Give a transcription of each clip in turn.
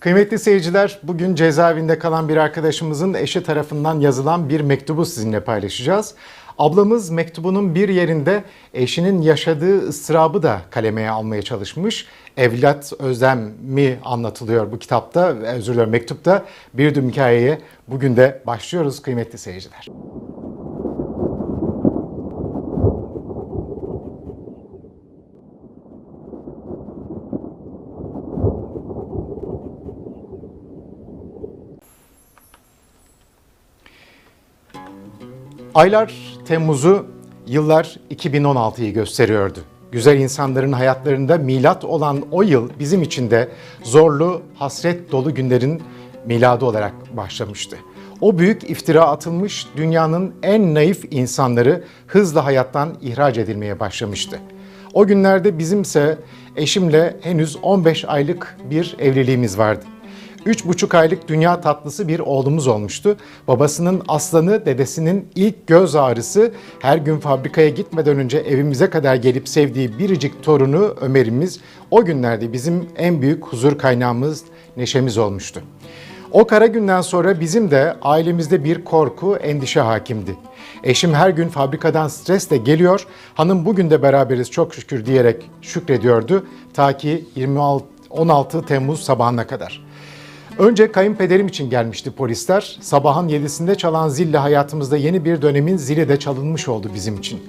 Kıymetli seyirciler, bugün cezaevinde kalan bir arkadaşımızın eşi tarafından yazılan bir mektubu sizinle paylaşacağız. Ablamız mektubunun bir yerinde eşinin yaşadığı ıstırabı da kalemeye almaya çalışmış. Evlat özlemi anlatılıyor bu kitapta, özür dilerim mektupta. Bir düm hikayeye bugün de başlıyoruz kıymetli seyirciler. Aylar Temmuz'u, yıllar 2016'yı gösteriyordu. Güzel insanların hayatlarında milat olan o yıl bizim için de zorlu, hasret dolu günlerin miladı olarak başlamıştı. O büyük iftira atılmış dünyanın en naif insanları hızla hayattan ihraç edilmeye başlamıştı. O günlerde bizimse eşimle henüz 15 aylık bir evliliğimiz vardı. Üç buçuk aylık dünya tatlısı bir oğlumuz olmuştu. Babasının aslanı, dedesinin ilk göz ağrısı, her gün fabrikaya gitmeden önce evimize kadar gelip sevdiği biricik torunu Ömer'imiz o günlerde bizim en büyük huzur kaynağımız, neşemiz olmuştu. O kara günden sonra bizim de ailemizde bir korku, endişe hakimdi. Eşim her gün fabrikadan stresle geliyor, hanım bugün de beraberiz çok şükür diyerek şükrediyordu ta ki 26 16 Temmuz sabahına kadar. Önce kayınpederim için gelmişti polisler. Sabahın yedisinde çalan zille hayatımızda yeni bir dönemin zili de çalınmış oldu bizim için.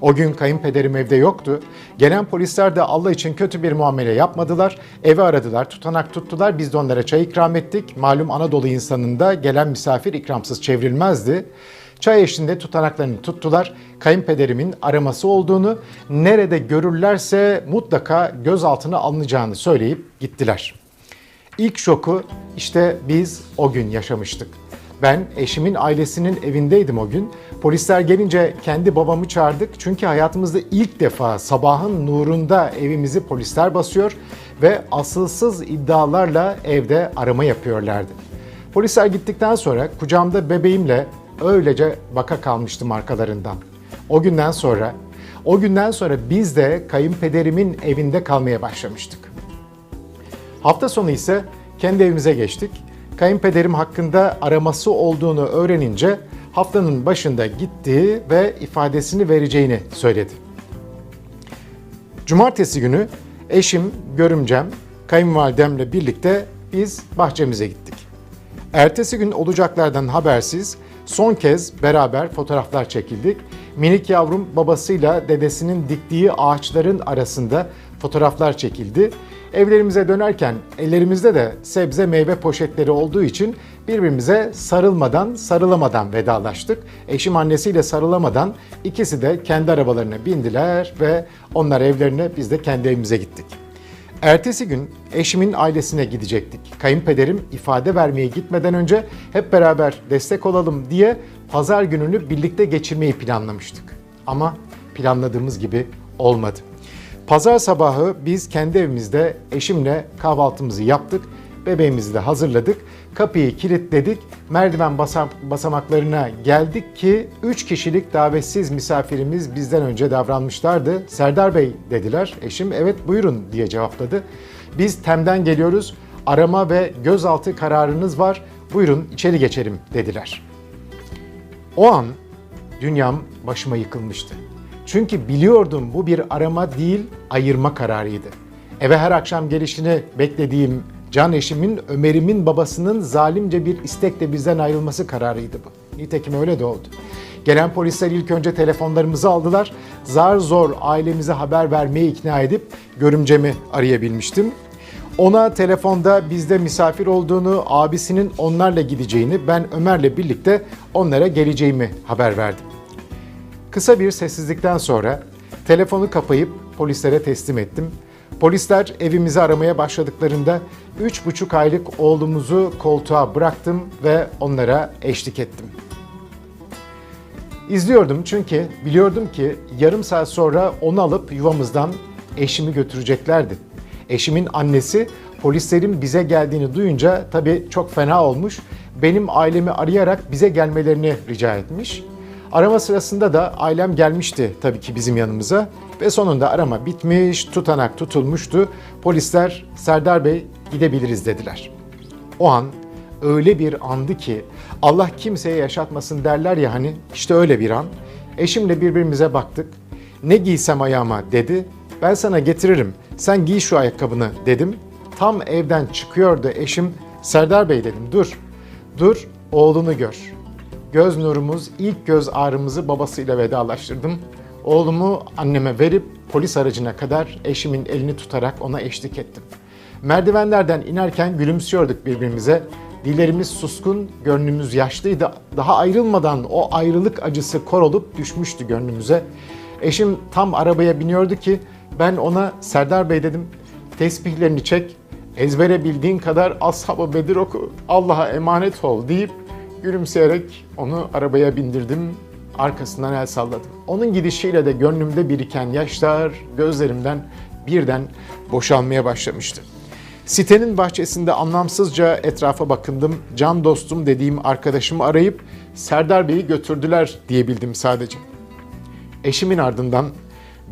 O gün kayınpederim evde yoktu. Gelen polisler de Allah için kötü bir muamele yapmadılar. Evi aradılar, tutanak tuttular. Biz de onlara çay ikram ettik. Malum Anadolu insanında gelen misafir ikramsız çevrilmezdi. Çay eşliğinde tutanaklarını tuttular. Kayınpederimin araması olduğunu, nerede görürlerse mutlaka gözaltına alınacağını söyleyip gittiler. İlk şoku işte biz o gün yaşamıştık. Ben eşimin ailesinin evindeydim o gün. Polisler gelince kendi babamı çağırdık. Çünkü hayatımızda ilk defa sabahın nurunda evimizi polisler basıyor ve asılsız iddialarla evde arama yapıyorlardı. Polisler gittikten sonra kucağımda bebeğimle öylece baka kalmıştım arkalarından. O günden sonra o günden sonra biz de kayınpederimin evinde kalmaya başlamıştık. Hafta sonu ise kendi evimize geçtik. Kayınpederim hakkında araması olduğunu öğrenince haftanın başında gitti ve ifadesini vereceğini söyledi. Cumartesi günü eşim, görümcem, kayınvalidemle birlikte biz bahçemize gittik. Ertesi gün olacaklardan habersiz son kez beraber fotoğraflar çekildik. Minik yavrum babasıyla dedesinin diktiği ağaçların arasında fotoğraflar çekildi. Evlerimize dönerken ellerimizde de sebze meyve poşetleri olduğu için birbirimize sarılmadan, sarılamadan vedalaştık. Eşim annesiyle sarılamadan ikisi de kendi arabalarına bindiler ve onlar evlerine biz de kendi evimize gittik. Ertesi gün eşimin ailesine gidecektik. Kayınpederim ifade vermeye gitmeden önce hep beraber destek olalım diye pazar gününü birlikte geçirmeyi planlamıştık. Ama planladığımız gibi olmadı. Pazar sabahı biz kendi evimizde eşimle kahvaltımızı yaptık. Bebeğimizi de hazırladık. Kapıyı kilitledik. Merdiven basam basamaklarına geldik ki 3 kişilik davetsiz misafirimiz bizden önce davranmışlardı. Serdar Bey dediler. Eşim evet buyurun diye cevapladı. Biz Tem'den geliyoruz. Arama ve gözaltı kararınız var. Buyurun içeri geçelim dediler. O an dünyam başıma yıkılmıştı. Çünkü biliyordum bu bir arama değil, ayırma kararıydı. Eve her akşam gelişini beklediğim can eşimin, Ömer'imin babasının zalimce bir istekle bizden ayrılması kararıydı bu. Nitekim öyle de oldu. Gelen polisler ilk önce telefonlarımızı aldılar. Zar zor ailemize haber vermeye ikna edip görümcemi arayabilmiştim. Ona telefonda bizde misafir olduğunu, abisinin onlarla gideceğini, ben Ömer'le birlikte onlara geleceğimi haber verdim. Kısa bir sessizlikten sonra telefonu kapayıp polislere teslim ettim. Polisler evimizi aramaya başladıklarında üç buçuk aylık oğlumuzu koltuğa bıraktım ve onlara eşlik ettim. İzliyordum çünkü biliyordum ki yarım saat sonra onu alıp yuvamızdan eşimi götüreceklerdi. Eşimin annesi polislerin bize geldiğini duyunca tabii çok fena olmuş. Benim ailemi arayarak bize gelmelerini rica etmiş. Arama sırasında da ailem gelmişti tabii ki bizim yanımıza ve sonunda arama bitmiş, tutanak tutulmuştu. Polisler Serdar Bey gidebiliriz dediler. O an öyle bir andı ki Allah kimseye yaşatmasın derler ya hani işte öyle bir an. Eşimle birbirimize baktık. Ne giysem ayağıma dedi. Ben sana getiririm. Sen giy şu ayakkabını dedim. Tam evden çıkıyordu eşim. Serdar Bey dedim dur. Dur oğlunu gör. Göz nurumuz ilk göz ağrımızı babasıyla vedalaştırdım. Oğlumu anneme verip polis aracına kadar eşimin elini tutarak ona eşlik ettim. Merdivenlerden inerken gülümsüyorduk birbirimize. Dillerimiz suskun, gönlümüz yaşlıydı. Daha ayrılmadan o ayrılık acısı kor olup düşmüştü gönlümüze. Eşim tam arabaya biniyordu ki ben ona Serdar Bey dedim tesbihlerini çek, ezbere bildiğin kadar Ashab-ı Bedir oku, Allah'a emanet ol deyip gülümseyerek onu arabaya bindirdim, arkasından el salladım. Onun gidişiyle de gönlümde biriken yaşlar gözlerimden birden boşalmaya başlamıştı. Sitenin bahçesinde anlamsızca etrafa bakındım. Can dostum dediğim arkadaşımı arayıp Serdar Bey'i götürdüler diyebildim sadece. Eşimin ardından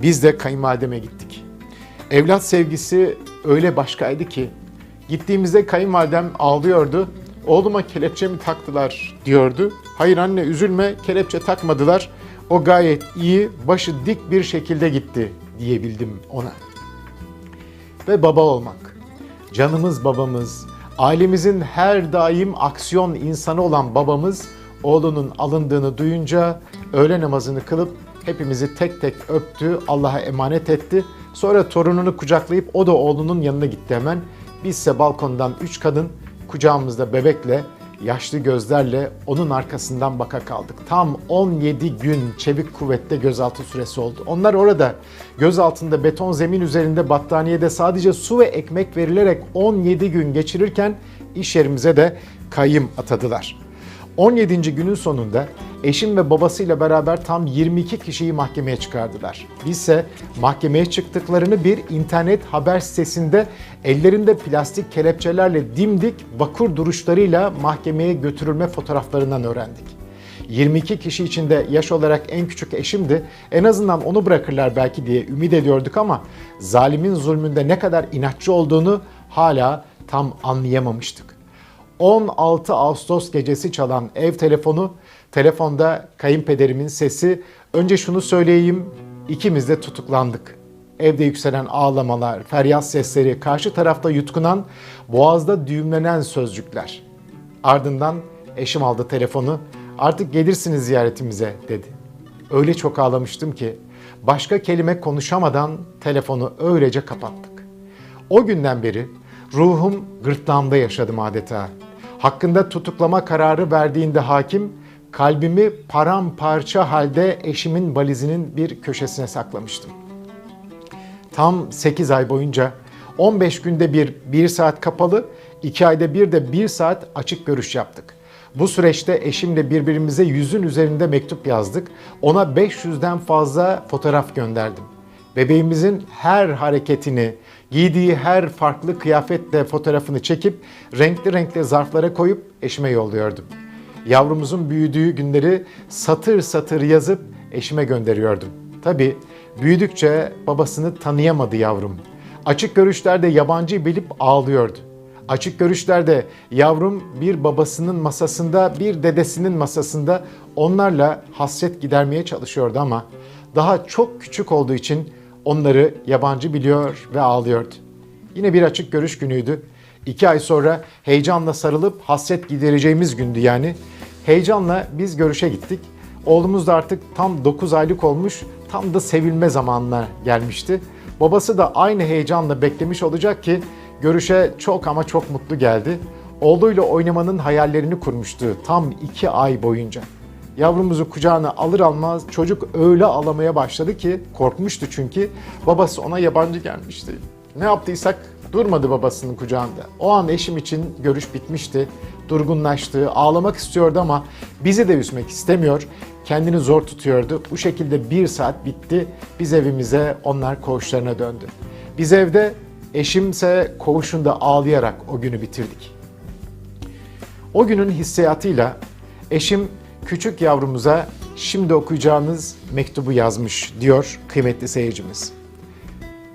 biz de kayınvalideme gittik. Evlat sevgisi öyle başkaydı ki gittiğimizde kayınvalidem ağlıyordu. Oğluma kelepçe mi taktılar diyordu. Hayır anne üzülme kelepçe takmadılar. O gayet iyi, başı dik bir şekilde gitti diyebildim ona. Ve baba olmak. Canımız babamız, ailemizin her daim aksiyon insanı olan babamız oğlunun alındığını duyunca öğle namazını kılıp hepimizi tek tek öptü, Allah'a emanet etti. Sonra torununu kucaklayıp o da oğlunun yanına gitti hemen. Bizse balkondan üç kadın kucağımızda bebekle, yaşlı gözlerle onun arkasından baka kaldık. Tam 17 gün çevik kuvvette gözaltı süresi oldu. Onlar orada göz altında beton zemin üzerinde battaniyede sadece su ve ekmek verilerek 17 gün geçirirken iş yerimize de kayyım atadılar. 17. günün sonunda eşim ve babasıyla beraber tam 22 kişiyi mahkemeye çıkardılar. Bizse mahkemeye çıktıklarını bir internet haber sitesinde ellerinde plastik kelepçelerle dimdik vakur duruşlarıyla mahkemeye götürülme fotoğraflarından öğrendik. 22 kişi içinde yaş olarak en küçük eşimdi. En azından onu bırakırlar belki diye ümit ediyorduk ama zalimin zulmünde ne kadar inatçı olduğunu hala tam anlayamamıştık. 16 Ağustos gecesi çalan ev telefonu, telefonda kayınpederimin sesi. Önce şunu söyleyeyim, ikimiz de tutuklandık. Evde yükselen ağlamalar, feryat sesleri, karşı tarafta yutkunan, boğazda düğümlenen sözcükler. Ardından eşim aldı telefonu, artık gelirsiniz ziyaretimize dedi. Öyle çok ağlamıştım ki başka kelime konuşamadan telefonu öylece kapattık. O günden beri ruhum gırtlağımda yaşadım adeta. Hakkında tutuklama kararı verdiğinde hakim kalbimi paramparça halde eşimin valizinin bir köşesine saklamıştım. Tam 8 ay boyunca 15 günde bir 1 saat kapalı, 2 ayda bir de 1 saat açık görüş yaptık. Bu süreçte eşimle birbirimize yüzün üzerinde mektup yazdık. Ona 500'den fazla fotoğraf gönderdim. Bebeğimizin her hareketini, giydiği her farklı kıyafetle fotoğrafını çekip renkli renkli zarflara koyup eşime yolluyordum. Yavrumuzun büyüdüğü günleri satır satır yazıp eşime gönderiyordum. Tabii büyüdükçe babasını tanıyamadı yavrum. Açık görüşlerde yabancı bilip ağlıyordu. Açık görüşlerde yavrum bir babasının masasında, bir dedesinin masasında onlarla hasret gidermeye çalışıyordu ama daha çok küçük olduğu için onları yabancı biliyor ve ağlıyordu. Yine bir açık görüş günüydü. İki ay sonra heyecanla sarılıp hasret gidereceğimiz gündü yani. Heyecanla biz görüşe gittik. Oğlumuz da artık tam 9 aylık olmuş, tam da sevilme zamanına gelmişti. Babası da aynı heyecanla beklemiş olacak ki görüşe çok ama çok mutlu geldi. Oğluyla oynamanın hayallerini kurmuştu tam iki ay boyunca. Yavrumuzu kucağına alır almaz çocuk öyle ağlamaya başladı ki korkmuştu çünkü babası ona yabancı gelmişti. Ne yaptıysak durmadı babasının kucağında. O an eşim için görüş bitmişti. Durgunlaştı, ağlamak istiyordu ama bizi de üzmek istemiyor. Kendini zor tutuyordu. Bu şekilde bir saat bitti. Biz evimize, onlar koğuşlarına döndü. Biz evde, eşimse koğuşunda ağlayarak o günü bitirdik. O günün hissiyatıyla eşim küçük yavrumuza şimdi okuyacağınız mektubu yazmış diyor kıymetli seyircimiz.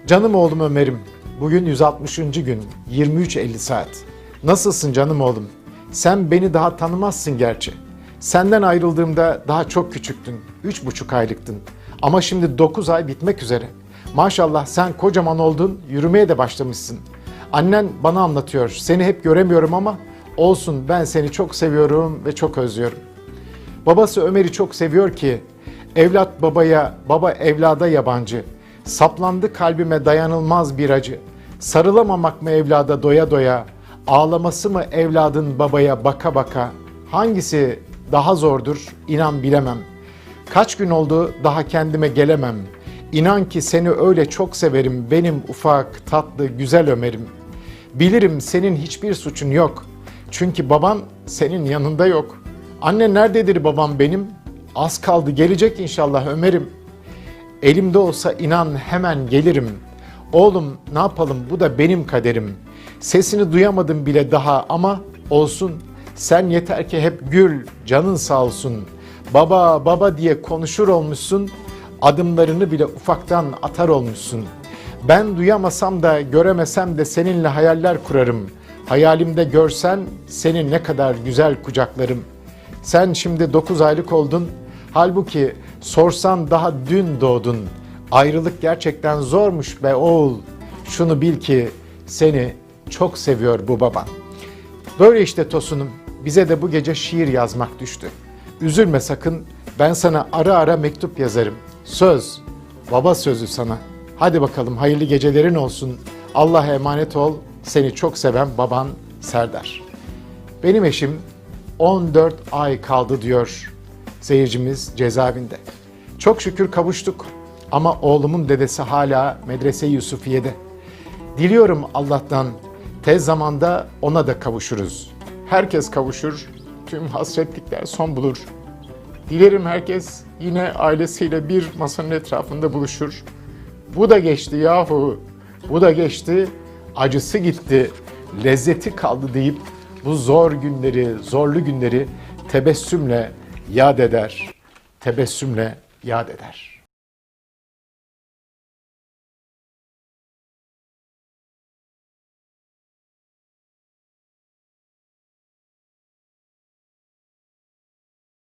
Canım oğlum Ömer'im, bugün 160. gün 23.50 saat. Nasılsın canım oğlum? Sen beni daha tanımazsın gerçi. Senden ayrıldığımda daha çok küçüktün. Üç buçuk aylıktın. Ama şimdi dokuz ay bitmek üzere. Maşallah sen kocaman oldun, yürümeye de başlamışsın. Annen bana anlatıyor. Seni hep göremiyorum ama olsun ben seni çok seviyorum ve çok özlüyorum. Babası Ömer'i çok seviyor ki evlat babaya, baba evlada yabancı. Saplandı kalbime dayanılmaz bir acı. Sarılamamak mı evlada doya doya? Ağlaması mı evladın babaya baka baka? Hangisi daha zordur inan bilemem. Kaç gün oldu daha kendime gelemem. İnan ki seni öyle çok severim benim ufak, tatlı, güzel Ömer'im. Bilirim senin hiçbir suçun yok. Çünkü baban senin yanında yok. Anne nerededir babam benim? Az kaldı gelecek inşallah Ömer'im. Elimde olsa inan hemen gelirim. Oğlum ne yapalım bu da benim kaderim. Sesini duyamadım bile daha ama olsun. Sen yeter ki hep gül, canın sağ olsun. Baba baba diye konuşur olmuşsun. Adımlarını bile ufaktan atar olmuşsun. Ben duyamasam da göremesem de seninle hayaller kurarım. Hayalimde görsen seni ne kadar güzel kucaklarım. Sen şimdi 9 aylık oldun. Halbuki sorsan daha dün doğdun. Ayrılık gerçekten zormuş be oğul. Şunu bil ki seni çok seviyor bu baban. Böyle işte Tosun'um. Bize de bu gece şiir yazmak düştü. Üzülme sakın. Ben sana ara ara mektup yazarım. Söz. Baba sözü sana. Hadi bakalım hayırlı gecelerin olsun. Allah'a emanet ol. Seni çok seven baban Serdar. Benim eşim 14 ay kaldı diyor seyircimiz cezaevinde. Çok şükür kavuştuk ama oğlumun dedesi hala medrese Yusufiye'de. Diliyorum Allah'tan tez zamanda ona da kavuşuruz. Herkes kavuşur, tüm hasretlikler son bulur. Dilerim herkes yine ailesiyle bir masanın etrafında buluşur. Bu da geçti yahu, bu da geçti, acısı gitti, lezzeti kaldı deyip bu zor günleri, zorlu günleri tebessümle yad eder, tebessümle yad eder.